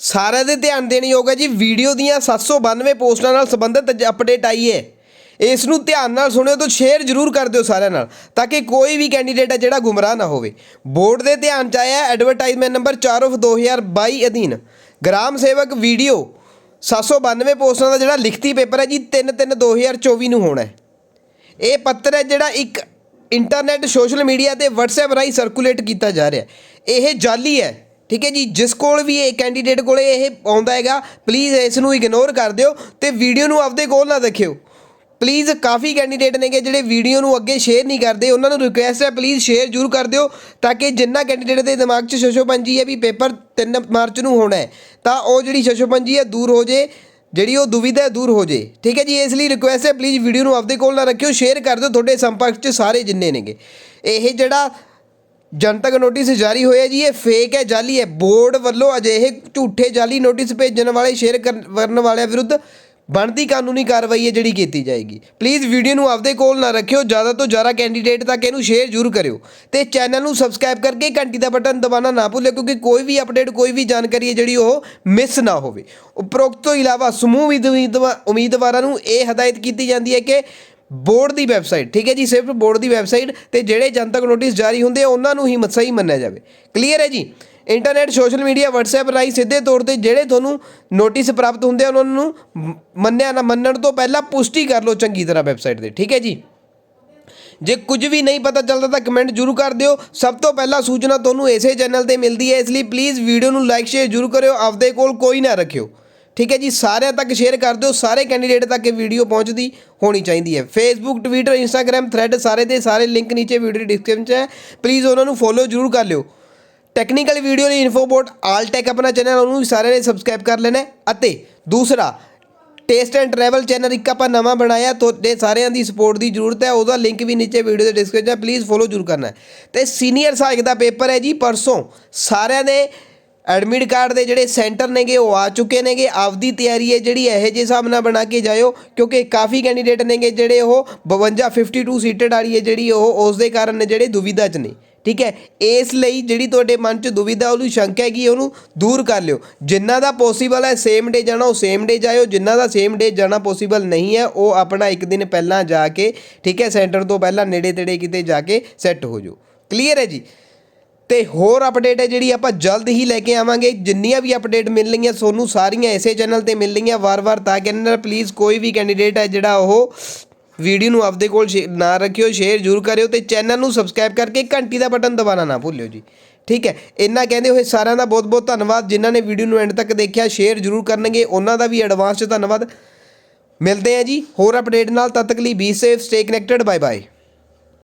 ਸਾਰਿਆਂ ਦੇ ਧਿਆਨ ਦੇਣ ਯੋਗ ਹੈ ਜੀ, ਵੀਡੀਓ ਦੀਆਂ 792 ਪੋਸਟਾਂ ਨਾਲ ਸੰਬੰਧਿਤ ਅਪਡੇਟ ਆਈ ਹੈ। ਇਸ ਨੂੰ ਧਿਆਨ ਨਾਲ ਸੁਣਿਓ ਤਾਂ ਸ਼ੇਅਰ ਜ਼ਰੂਰ ਕਰ ਦਿਓ ਸਾਰਿਆਂ ਨਾਲ, ਤਾਂ ਕਿ ਕੋਈ ਵੀ ਕੈਂਡੀਡੇਟ ਹੈ ਜਿਹੜਾ ਗੁੰਮਰਾਹ ਨਾ ਹੋਵੇ। ਬੋਰਡ ਦੇ ਧਿਆਨ ਚ ਆਇਆ ਐਡਵਰਟਾਈਜ਼ਮੈਂਟ ਨੰਬਰ 4 ਆਫ 2022 ਅਧੀਨ। ਗ੍ਰਾਮ ਸੇਵਕ ਵੀਡੀਓ 792 ਪੋਸਟਾਂ ਦਾ ਜਿਹੜਾ ਲਿਖਤੀ ਪੇਪਰ ਹੈ ਜੀ 3/3/2024 ਨੂੰ ਹੋਣਾ ਹੈ। ਇਹ ਪੱਤਰ ਹੈ ਜਿਹੜਾ ਇੱਕ ਇੰਟਰਨੈਟ ਸੋਸ਼ਲ ਮੀਡੀਆ ਤੇ WhatsApp ਰਾਹੀਂ ਸਰਕੂਲੇਟ ਕੀਤਾ ਜਾ ਰਿਹਾ ਇਹ ਜਾਲੀ ਹੈ। ਠੀਕ ਹੈ ਜੀ, ਜਿਸ ਕੋਲ ਵੀ ਇਹ ਕੈਂਡੀਡੇਟ ਕੋਲੇ ਇਹ ਆਉਂਦਾ ਹੈਗਾ ਪਲੀਜ਼ ਇਸ ਨੂੰ ਇਗਨੋਰ ਕਰ ਦਿਓ ਤੇ ਵੀਡੀਓ ਨੂੰ ਆਪਦੇ ਕੋਲ ਨਾ ਦੇਖਿਓ। ਪਲੀਜ਼ ਕਾਫੀ ਕੈਂਡੀਡੇਟ ਨੇਗੇ ਜਿਹੜੇ ਵੀਡੀਓ ਨੂੰ ਅੱਗੇ ਸ਼ੇਅਰ ਨਹੀਂ ਕਰਦੇ, ਉਹਨਾਂ ਨੂੰ ਰਿਕੁਐਸਟ ਹੈ ਪਲੀਜ਼ ਸ਼ੇਅਰ ਜ਼ਰੂਰ ਕਰ ਦਿਓ ਤਾਂ ਕਿ ਜਿੰਨਾ ਕੈਂਡੀਡੇਟ ਦੇ ਦਿਮਾਗ 'ਚ ਸ਼ਸ਼ੋਪੰਜੀ ਹੈ ਵੀ ਪੇਪਰ 3 ਮਾਰਚ ਨੂੰ ਹੋਣਾ ਹੈ, ਤਾਂ ਉਹ ਜਿਹੜੀ ਸ਼ਸ਼ੋਪੰਜੀ ਹੈ, ਦੂਰ ਹੋ ਜੇ, ਜਿਹੜੀ ਉਹ ਦੁਵਿਧਾ ਦੂਰ ਹੋ ਜੇ। ਠੀਕ ਹੈ ਜੀ, ਇਸ ਲਈ ਰਿਕੁਐਸਟ ਹੈ ਪਲੀਜ਼ ਵੀਡੀਓ ਨੂੰ ਆਪਦੇ ਕੋਲ ਨਾ ਰੱਖਿਓ ਸ਼ੇਅਰ ਕਰ ਦਿਓ, ਤੁਹਾਡੇ ਸੰਪਰਕ 'ਚ ਸਾਰੇ ਜਿੰਨੇ ਨੇਗੇ। ਇਹ ਜਿਹੜਾ ਜਨਤਕ ਨੋਟਿਸ ਜਾਰੀ ਹੋਇਆ ਜੀ, ਇਹ ਫੇਕ ਹੈ, ਜਾਲੀ ਹੈ। ਬੋਰਡ ਵੱਲੋਂ ਅਜਿਹੇ ਝੂਠੇ ਜਾਲੀ ਨੋਟਿਸ ਭੇਜਣ ਵਾਲੇ, ਸ਼ੇਅਰ ਕਰਨ ਵਾਲਿਆਂ ਵਿਰੁੱਧ ਬਣਦੀ ਕਾਨੂੰਨੀ ਕਾਰਵਾਈ ਹੈ ਜਿਹੜੀ ਕੀਤੀ ਜਾਏਗੀ। ਪਲੀਜ਼ ਵੀਡੀਓ ਨੂੰ ਆਪਦੇ ਕੋਲ ਨਾ ਰੱਖਿਓ, ਜ਼ਿਆਦਾ ਤੋਂ ਜ਼ਿਆਦਾ ਕੈਂਡੀਡੇਟ ਤੱਕ ਇਹਨੂੰ ਸ਼ੇਅਰ ਜ਼ਰੂਰ ਕਰਿਓ। ਤੇ ਚੈਨਲ ਨੂੰ ਸਬਸਕ੍ਰਾਈਬ ਕਰਕੇ ਘੰਟੀ ਦਾ ਬਟਨ ਦਬਾਉਣਾ ਨਾ ਭੁੱਲਿਓ, ਕਿਉਂਕਿ ਕੋਈ ਵੀ ਅਪਡੇਟ ਕੋਈ ਵੀ ਜਾਣਕਾਰੀ ਹੈ ਜਿਹੜੀ ਉਹ ਮਿਸ ਨਾ ਹੋਵੇ। ਉਪਰੋਕਤ ਤੋਂ ਇਲਾਵਾ ਸਮੂਹ ਉਮੀਦਵਾ- ਉਮੀਦਵਾਰਾਂ ਨੂੰ ਇਹ ਹਦਾਇਤ ਕੀਤੀ ਜਾਂਦੀ ਹੈ ਕਿ ਬੋਰਡ ਦੀ ਵੈਬਸਾਈਟ, ਠੀਕ ਹੈ ਜੀ, ਸਿਰਫ ਬੋਰਡ ਦੀ ਵੈਬਸਾਈਟ ਤੇ ਜਿਹੜੇ ਜਨਤਕ ਨੋਟਿਸ ਜਾਰੀ ਹੁੰਦੇ ਆ, ਉਹਨਾਂ ਨੂੰ ਹੀ ਸਹੀ ਮੰਨਿਆ ਜਾਵੇ। ਕਲੀਅਰ ਹੈ ਜੀ? ਇੰਟਰਨੈਟ ਸੋਸ਼ਲ ਮੀਡੀਆ WhatsApp ਰਾਹੀਂ ਸਿੱਧੇ ਤੌਰ ਤੇ ਜਿਹੜੇ ਤੁਹਾਨੂੰ ਨੋਟਿਸ ਪ੍ਰਾਪਤ ਹੁੰਦੇ ਆ, ਉਹਨਾਂ ਨੂੰ ਮੰਨਿਆ ਨਾ, ਮੰਨਣ ਤੋਂ ਪਹਿਲਾਂ ਪੁਸ਼ਟੀ ਕਰ ਲਓ ਚੰਗੀ ਤਰ੍ਹਾਂ ਵੈਬਸਾਈਟ ਤੇ, ਠੀਕ ਹੈ ਜੀ? ਜੇ ਕੁਝ ਵੀ ਨਹੀਂ ਪਤਾ ਚੱਲਦਾ ਤਾਂ ਕਮੈਂਟ ਜ਼ਰੂਰ ਕਰ ਦਿਓ। ਸਭ ਤੋਂ ਪਹਿਲਾਂ ਸੂਚਨਾ ਤੁਹਾਨੂੰ ਇਸੇ ਚੈਨਲ ਤੇ ਮਿਲਦੀ ਹੈ, ਇਸ ਲਈ ਪਲੀਜ਼ ਵੀਡੀਓ ਨੂੰ ਲਾਈਕ ਸ਼ੇਅਰ ਜ਼ਰੂਰ ਕਰਿਓ, ਆਪਦੇ ਕੋਲ ਕੋਈ ਨਾ ਰੱਖਿਓ। ਠੀਕ ਹੈ ਜੀ, ਸਾਰਿਆਂ ਤੱਕ ਸ਼ੇਅਰ ਕਰ ਦਿਓ, ਸਾਰੇ ਕੈਂਡੀਡੇਟ ਤੱਕ ਇਹ ਵੀਡੀਓ ਪਹੁੰਚਦੀ ਹੋਣੀ ਚਾਹੀਦੀ ਹੈ। ਫੇਸਬੁੱਕ ਟਵਿੱਟਰ ਇੰਸਟਾਗ੍ਰam ਥ੍ਰੈਡ ਸਾਰੇ ਦੇ ਸਾਰੇ ਲਿੰਕ ਨੀਚੇ ਵੀਡੀਓ ਡਿਸਕ੍ਰਿਪਸ਼ਨ 'ਚ ਹੈ। ਪਲੀਜ਼ ਉਹਨਾਂ ਨੂੰ ਫੋਲੋ ਜ਼ਰੂਰ ਕਰ ਲਿਓ। ਟੈਕਨੀਕਲ ਵੀਡੀਓ ਲਈ ਇਨਫੋਬੋਟ ਆਲਟੈਕ ਆਪਣਾ ਚੈਨਲ ਉਹਨੂੰ ਸਾਰਿਆਂ ਨੇ ਸਬਸਕ੍ਰਾਈਬ ਕਰ ਲੈਣਾ ਅਤੇ ਦੂਸਰਾ ਟੇਸਟ ਐਂਡ ਟਰੈਵਲ ਚੈਨਲ ਇੱਕ ਆਪਾਂ ਨਵਾਂ ਬਣਾਇਆ ਤੁਹਾਡੇ ਸਾਰਿਆਂ ਦੀ ਸਪੋਰਟ ਦੀ ਜ਼ਰੂਰਤ ਹੈ, ਉਹਦਾ ਲਿੰਕ ਵੀ ਨੀਚੇ ਵੀਡੀਓ ਦੇ ਡਿਸਕ੍ਰਿਪਸ਼ਨ ਹੈ। ਪਲੀਜ਼ ਫੋਲੋ ਜ਼ਰੂਰ ਕਰਨਾ ਹੈ। ਤੇ ਸੀਨੀਅਰ ਸਹਾਇਕ ਦਾ ਪੇਪਰ ਹੈ ਜੀ, ਪਰਸੋਂ ਸਾਰਿਆਂ ਦੇ ਐਡਮਿਟ ਕਾਰਡ ਦੇ ਜਿਹੜੇ ਸੈਂਟਰ ਨੇਗੇ, ਉਹ ਆ ਚੁੱਕੇ ਨੇਗੇ। ਆਪਦੀ ਤਿਆਰੀ ਹੈ ਜਿਹੜੀ ਇਹੋ ਜਿਹੇ ਹਿਸਾਬ ਨਾਲ ਬਣਾ ਕੇ ਜਾਇਓ, ਕਿਉਂਕਿ ਕਾਫੀ ਕੈਂਡੀਡੇਟ ਨੇਗੇ ਜਿਹੜੇ ਉਹ 52 52 ਸੀਟਡ ਵਾਲੀ ਹੈ ਜਿਹੜੀ ਉਹ ਉਸ ਦੇ ਕਾਰਨ ਨੇ ਜਿਹੜੇ ਦੁਵਿਧਾ 'ਚ ਨੇ। ਠੀਕ ਹੈ? ਇਸ ਲਈ ਜਿਹੜੀ ਤੁਹਾਡੇ ਮਨ 'ਚ ਦੁਵਿਧਾ ਉਹਨੂੰ ਸ਼ੰਕਾ ਹੈਗੀ, ਉਹਨੂੰ ਦੂਰ ਕਰ ਲਿਓ। ਜਿਨ੍ਹਾਂ ਦਾ ਪੋਸੀਬਲ ਹੈ ਸੇਮ ਡੇ ਜਾਣਾ, ਉਹ ਸੇਮ ਡੇ ਜਾਇਓ। ਜਿਨ੍ਹਾਂ ਦਾ ਸੇਮ ਡੇ ਜਾਣਾ ਪੋਸੀਬਲ ਨਹੀਂ ਹੈ, ਉਹ ਆਪਣਾ ਇੱਕ ਦਿਨ ਪਹਿਲਾਂ ਜਾ ਕੇ, ਠੀਕ ਹੈ ਸੈਂਟਰ ਤੋਂ ਪਹਿਲਾਂ ਨੇੜੇ ਤੇੜੇ ਕਿਤੇ ਜਾ ਕੇ ਸੈੱਟ ਹੋ ਜਾਓ। ਕਲੀਅਰ ਹੈ ਜੀ? ਤੇ ਹੋਰ ਅਪਡੇਟ ਹੈ ਜਿਹੜੀ ਆਪਾਂ ਜਲਦ ਹੀ ਲੈ ਕੇ ਆਵਾਂਗੇ। ਜਿੰਨੀਆਂ ਵੀ ਅਪਡੇਟ ਮਿਲ ਰਹੀਆਂ ਤੁਹਾਨੂੰ ਸਾਰੀਆਂ ਇਸੇ ਚੈਨਲ ਤੇ ਮਿਲ ਰਹੀਆਂ ਵਾਰ-ਵਾਰ, ਤਾਂ ਕਿ ਨਾਲ ਪਲੀਜ਼ ਕੋਈ ਵੀ ਕੈਂਡੀਡੇਟ ਹੈ ਜਿਹੜਾ ਉਹ ਵੀਡੀਓ ਨੂੰ ਆਪਦੇ ਕੋਲ ਸ਼ੇ- ਨਾ ਰੱਖਿਓ ਸ਼ੇਅਰ ਜ਼ਰੂਰ ਕਰਿਓ ਤੇ ਚੈਨਲ ਨੂੰ ਸਬਸਕ੍ਰਾਈਬ ਕਰਕੇ ਘੰਟੀ ਦਾ ਬਟਨ ਦਬਾਉਣਾ ਨਾ ਭੁੱਲਿਓ ਜੀ। ਠੀਕ ਹੈ? ਇੰਨਾ ਕਹਿੰਦੇ ਹੋਏ ਸਾਰਿਆਂ ਦਾ ਬਹੁਤ-ਬਹੁਤ ਧੰਨਵਾਦ। ਜਿਨ੍ਹਾਂ ਨੇ ਵੀਡੀਓ ਨੂੰ ਐਂਡ ਤੱਕ ਦੇਖਿਆ ਸ਼ੇਅਰ ਜ਼ਰੂਰ ਕਰਨਗੇ। ਉਹਨਾਂ ਦਾ ਵੀ ਐਡਵਾਂਸ 'ਚ ਧੰਨਵਾਦ। ਮਿਲਦੇ ਆ ਜੀ ਹੋਰ ਅਪਡੇਟ ਨਾਲ। ਤਦ ਤੱਕ ਲਈ be safe stay connected bye bye